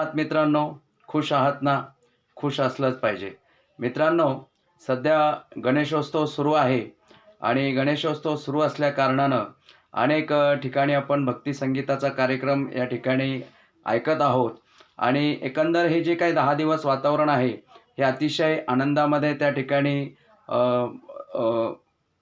आहात मित्रांनो? खुश आहात ना? खुश असलंच पाहिजे. मित्रांनो सध्या गणेशोत्सव सुरू आहे आणि गणेशोत्सव सुरू असल्या कारणानं अनेक ठिकाणी आपण भक्ती संगीताचा कार्यक्रम या ठिकाणी ऐकत आहोत. आणि एकंदर हे जे काही दहा दिवस वातावरण आहे हे अतिशय आनंदामध्ये त्या ठिकाणी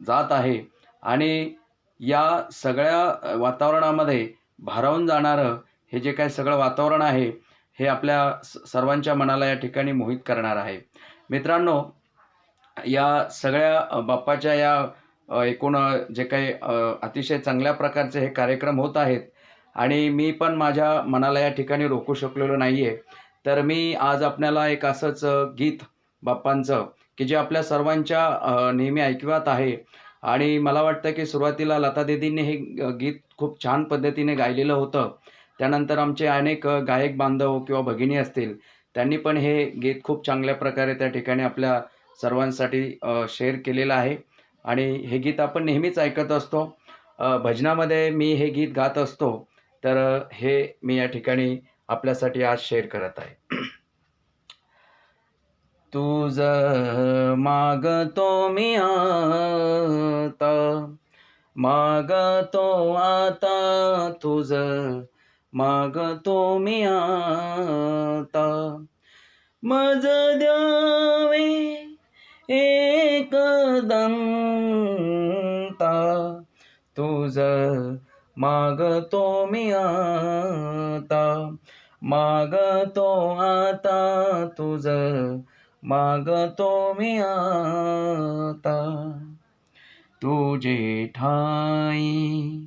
जात आहे. आणि या सगळ्या वातावरणामध्ये भारावून जाणारं हे जे काही सगळं वातावरण आहे हे आपल्या स- सर्वांच्या मनाला या ठिकाणी मोहित करणार आहे. मित्रांनो या सगळ्या बाप्पाच्या या एकूण जे काही अतिशय चांगल्या प्रकारचे हे कार्यक्रम होत आहेत आणि मी पण माझ्या मनाला या ठिकाणी रोखू शकलेलो नाही आहे तर मी आज आपल्याला एक असंच गीत बाप्पांचं की जे आपल्या सर्वांच्या नेहमी ऐकिवात आहे आणि मला वाटतं की सुरुवातीला लता दीदींनी हे गीत खूप छान पद्धतीने गायलेलं होतं. त्यानंतर आमचे अनेक गायक बांधव किंवा भगिनी असतील त्यांनी पण हे गीत खूप चांगल्या प्रकारे त्या ठिकाणी आपल्या सर्वांसाठी शेअर केलेलं आहे. आणि हे गीत आपण नेहमीच ऐकत असतो. भजनामध्ये मी हे गीत गात असतो तर हे मी या ठिकाणी आपल्यासाठी आज शेअर करत आहे. तुझ मागतो मी आता मागतो आता तुझं मागतो मी आता. मज द्यावे एकदंता तुझ मागतो मी आता. मागतो आता तुझ मागतो मी आता. तुझे ठाई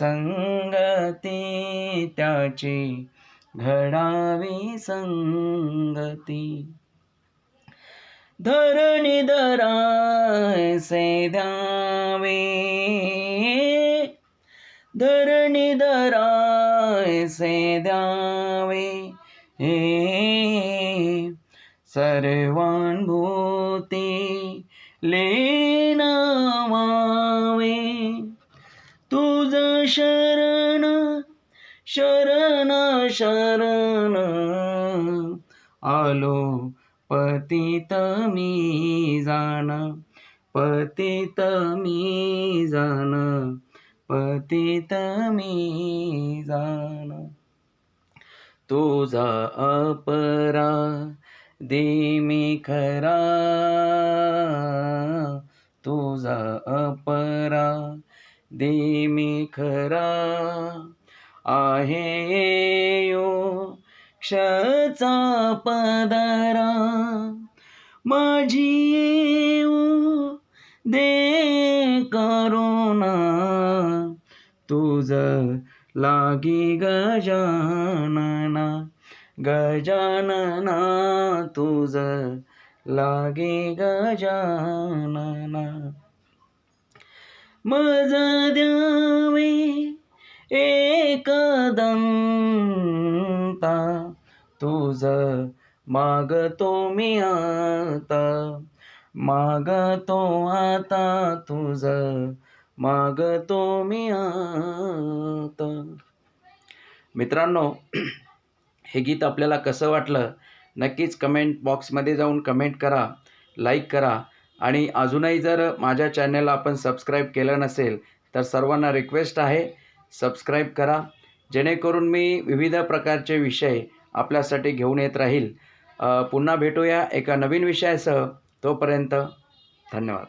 संगती त्याची घडावी संगती. धरणी दरासे द्यावे धरणी दरासे द्यावे हे सर्वानुभूती लेनावावे तुझ शरण शरण शरण. आलो पतित मी जाण पतित मी जाण पतित मी जाण. तुझा अपरा दे मी खरा तुझा अपरा धीमी खरा आहे यो क्षचा पदरा. माझी येऊ दे करुणा. तुझ लागी गजानना. गजानना तुझ लागे गजानना. मज द्यावे. एकदंता तुझ मागतो मी आता. मागतो आता. तुझ मागतो मी आता. मित्रांनो हे गीत आपल्याला कसं वाटलं? नक्कीच कमेंट बॉक्समध्ये जाऊन कमेंट करा लाईक करा. आणि अजूनही जर माझ्या चॅनलला आपण सबस्क्राईब केलं नसेल तर सर्वांना रिक्वेस्ट आहे सबस्क्राईब करा. जेणेकरून मी विविध प्रकारचे विषय आपल्यासाठी घेऊन येत राहील. पुन्हा भेटूया एका नवीन विषयासह. तोपर्यंत धन्यवाद.